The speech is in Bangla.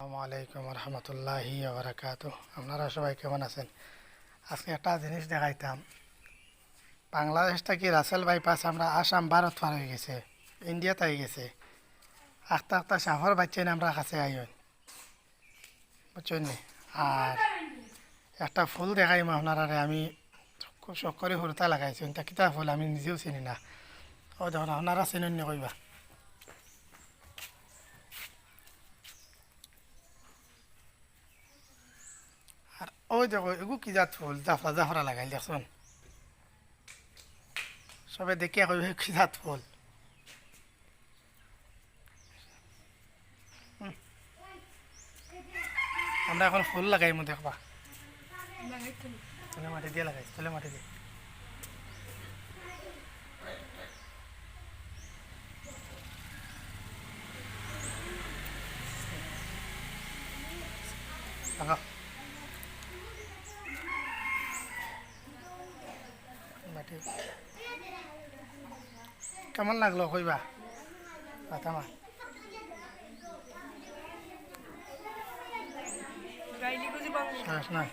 আসসালামু রহমতুল্লাহি বারাকাত আপনারা সবাই কেমন আছেন? আজকে একটা জিনিস দেখাইতাম। বাংলাদেশ থেকে রাসেল বাইপাস আমরা আসাম, ভারত পার হয়ে গেছে, ইন্ডিয়াতে হয়ে গেছে। আস্তে আস্তে সাফর বাচ্চাই আমরা কাছে আইন বুঝছেন আর একটা ফুল দেখাইম আপনারা আমি খুব শখ করে হুরতা লাগাইছি। তা কিতা ফুল, আমি নিজেও চিনি না। ও দেখুন আপনারা চিনেন কইবা। ওই দেখো এগু কি জাত ফুল জাফরা জাফরা লাগাইল দেখুন সবে দেখিয়া কইবে কি জাত ফুল। আমরা এখন ফুল লাগাইমু দেখবা। তুলে মাটি দিয়ে লাগাইছি তুলে মাটি দিয়ে। লাগাও মাটি কেমন লাগল কইবা? বাংলা শেষ নয়